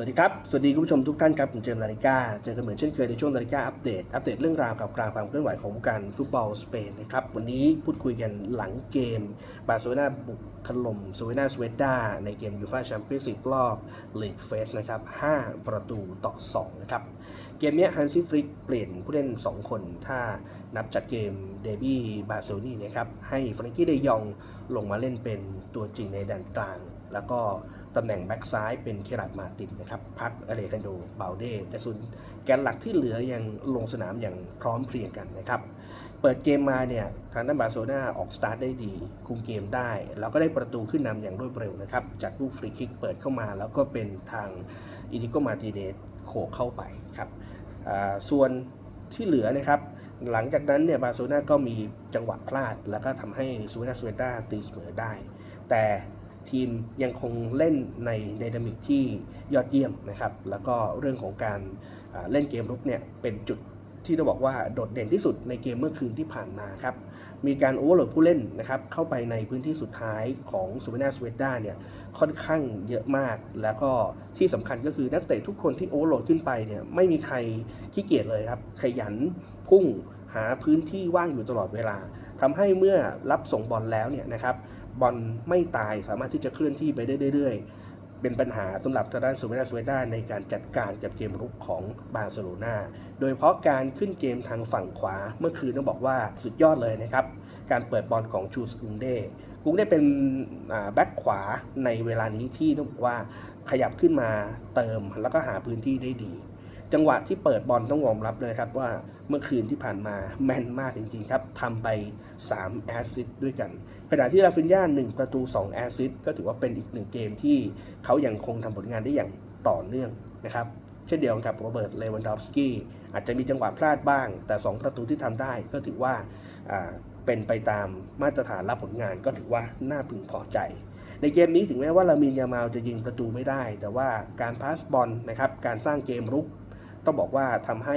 สวัสดีครับ สวัสดีคุณผู้ชมทุกท่านครับ ผมเจมส์ลาลิกา เจอกันเหมือนเช่นเคยในช่วงลาลิกาอัปเดต อัปเดตเรื่องราวกับกลางความเคลื่อนไหวของการฟุตบอลสเปนนะครับ วันนี้พูดคุยกันหลังเกม บาร์เซโลนาบุกถล่มสวีนาสเวด้าในเกมยูฟาแชมเปี้ยนส์ลีกรอบลีกเฟสนะครับ 5 ประตูต่อ 2 นะครับ เกมนี้ฮันซี่ฟริกเปลี่ยนผู้เล่น 2 คน ถ้านับจากเกมเดบี้บาร์เซโลนีนะครับให้ฟรังกี้เดยองลงมาเล่นเป็นตัวจริงในแดนกลาง แล้วก็ตำแหน่งแบ็กซ้ายเป็นเคราดมาตินนะครับพักอเลกันโดเบาเดแต่ส่วนแกนหลักที่เหลือยังลงสนามอย่างพร้อมเพรียงกันนะครับเปิดเกมมาเนี่ยทางด้านบาร์เซนาออกสตาร์ทได้ดี คุมเกมได้ แล้วก็ได้ประตูขึ้นนำอย่างรวดเร็วนะครับจากลูกฟรีคิกเปิดเข้ามา แล้วก็เป็นทางอินิโกมาติเนสโขกเข้าไปครับส่วนที่เหลือนะครับ หลังจากนั้นเนี่ยบาร์เซโลนาก็มีจังหวะพลาด แล้วก็ทำให้ซูเวนาสเวต้าตีเสมอได้ แต่ทีมยังคงเล่นในไดนามิกที่ยอดเยี่ยมนะครับ แล้วก็เรื่องของการเล่นเกมรุกเนี่ยเป็นจุด ที่ต้องบอกว่าโดดเด่นที่สุดในเกมเมื่อคืนที่ผ่านมาครับ มีการโอเวอร์โหลดผู้เล่นนะครับเข้าไปในพื้นที่สุดท้ายของซูเวนาสเวด้าเนี่ยค่อนข้างเยอะมาก แล้วก็ที่สำคัญก็คือนักเตะทุกคนที่โอเวอร์โหลดขึ้นไปเนี่ยไม่มีใครขี้เกียจเลยครับ ขยันพุ่งหาพื้นที่ว่างอยู่ตลอดเวลาทำให้เมื่อรับส่งบอลแล้วเนี่ยนะครับบอลไม่ตายสามารถที่จะเคลื่อนที่ไปได้เรื่อยๆ เป็นปัญหาสำหรับทางด้านซูเวนาสเวด้าในการจัดการกับเกมรุกของบาร์เซโลนาโดยเพราะการขึ้นเกมทางฝั่งขวาเมื่อคืนต้องบอกว่าสุดยอดเลยนะครับ การเปิดบอลของชูสกุงเด้กุงเด้เป็นแบ็คขวาในเวลานี้ที่ต้องบอกว่าขยับขึ้นมาเติมแล้วก็หาพื้นที่ได้ดี จังหวะที่เปิดบอลต้องยอมรับเลยครับว่าเมื่อคืนที่ผ่านมาแม่นมากจริงๆครับทำไป 3 แอสซิสด้วยกัน ขณะที่ราฟินยา1ประตู 2 แอสซิสก็ถือว่าเป็นอีกหนึ่งเกมที่เขายังคงทำผลงานได้อย่างต่อเนื่องนะครับเช่นเดียวกับโรเบิร์ตเลวันดอฟสกี้อาจจะมีจังหวะพลาดบ้าง แต่ 2 ประตูที่ทำได้ก็ถือว่าอ่าเป็นไปตามมาตรฐานรับผลงานก็ถือว่าน่าพึงพอใจ ในเกมนี้ถึงแม้ว่าลามินยามาลจะยิงประตูไม่ได้ แต่ว่าการพาสบอลนะครับการสร้างเกมรุก ต้องบอกว่าทำให้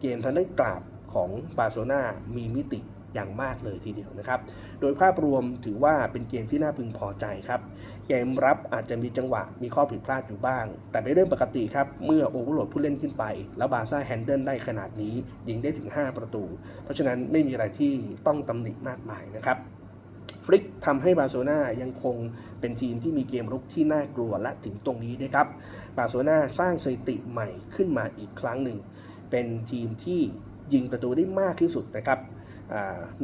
เกมทางด้านกราบของบาร์เซโลนามีมิติอย่างมากเลยทีเดียวนะครับ โดยภาพรวมถือว่าเป็นเกมที่น่าพึงพอใจครับ เกมรับอาจจะมีจังหวะมีข้อผิดพลาดอยู่บ้าง แต่เป็นเรื่องปกติครับ เมื่อโอเวอร์โหลดผู้เล่นขึ้นไป แล้วบาซ่าแฮนเดิลได้ขนาดนี้ยิงได้ถึง 5 ประตู เพราะฉะนั้นไม่มีอะไรที่ต้องตำหนิมากมายนะครับ ฟลิกทำให้บาร์เซโลนายังคงเป็นทีมที่มีเกมรุกที่น่ากลัวและถึงตรงนี้นะครับบาร์เซโลนาสร้างสถิติใหม่ขึ้นมาอีกครั้งหนึ่ง เป็นทีมที่ยิงประตูได้มากที่สุดนะครับ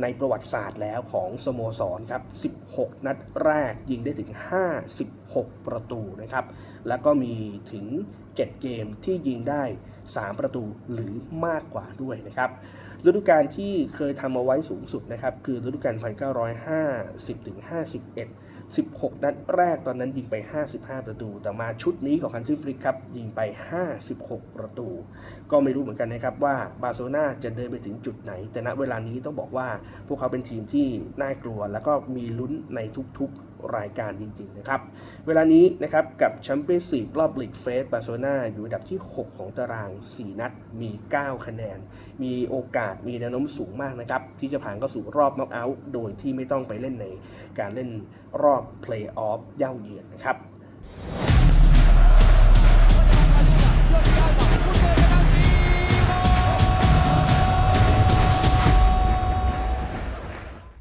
ในประวัติศาสตร์แล้วของสโมสรครับ 16 นัดแรกยิงได้ถึง 56 ประตูนะครับ แล้วก็มีถึง 7 เกมที่ยิงได้ 3 ประตูหรือมากกว่าด้วยนะครับฤดูกาลที่เคยทำเอาไว้สูงสุดนะครับ คือฤดูกาล1950ถึง51 16 นัดแรกตอนนั้นยิงไป 55 ประตู แต่มาชุดนี้ของคันทรีฟริกครับ ยิงไป 56 ประตู ก็ไม่รู้เหมือนกันนะครับว่าบาร์เซโลนาจะเดินไปถึงจุดไหน แต่ณเวลานี้ต้องบอกว่าพวกเขาเป็นทีมที่น่ากลัว แล้วก็มีลุ้นในทุกๆ รายการจริงๆนะครับ เวลานี้นะครับกับแชมเปี้ยนส์ลีกรอบลีกเฟสบาร์เซโลนาอยู่อันดับที่ 6 ของตาราง 4 นัดมี 9 คะแนน มีโอกาสมีแนวโน้มสูงมากนะครับ ที่จะผ่านเข้าสู่รอบน็อกเอาท์โดยที่ไม่ต้องไปเล่นในการเล่นรอบเพลย์ออฟเย่าเยือนนะครับ